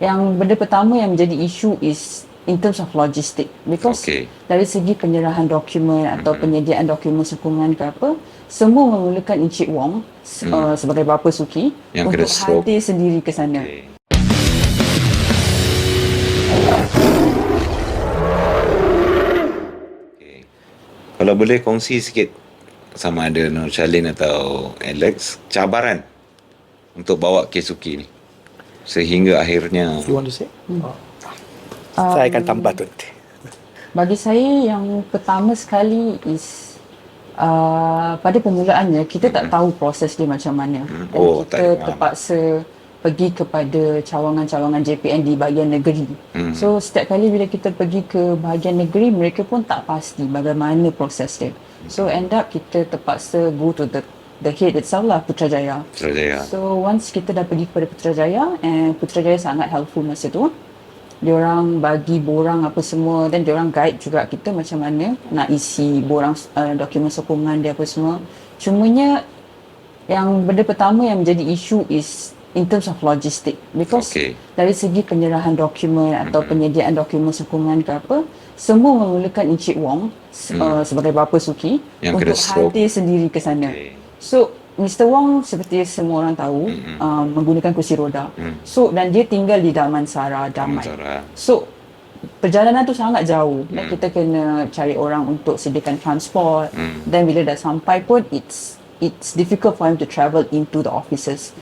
yang benda pertama yang menjadi isu is in terms of logistic because Okay. dari segi penyerahan dokumen atau penyediaan dokumen sokongan ke apa semua memerlukan Encik Wong mm. uh, sebagai bapa Suki Yang untuk hadir sendiri ke sana. Okay. Okay. Kalau boleh kongsi sikit sama ada Nur Shalin atau Alex cabaran untuk bawa Kesuki ni sehingga akhirnya You want to say? Oh. Saya akan tambah tu nanti. Bagi saya yang pertama sekali is uh, pada permulaannya kita tak tahu proses dia macam mana. Dan Oh, kita tak faham. terpaksa pergi kepada cawangan-cawangan JPN di bahagian negeri. Hmm. So setiap kali bila kita pergi ke bahagian negeri mereka pun tak pasti bagaimana proses dia. So end up kita terpaksa go to the the head itself lah Putrajaya. Putrajaya. So once kita dah pergi kepada Putrajaya and Putrajaya sangat helpful masa tu. Diorang bagi borang apa semua dan diorang guide juga kita macam mana nak isi borang uh, dokumen sokongan dia apa semua. Cumanya yang benda pertama yang menjadi isu is in terms of logistic because Okay. dari segi penyerahan dokumen atau penyediaan dokumen sokongan ke apa semua memerlukan Encik Wong uh, sebagai bapa Suki Yang untuk hadir sendiri ke sana. Okay. So Mr. Wong seperti semua orang tahu uh, menggunakan kursi roda. So dan dia tinggal di Damansara Damai. Damansara. So perjalanan tu sangat jauh dan kita kena cari orang untuk sediakan transport. Dan bila dah sampai pun it's it's difficult for him to travel into the offices.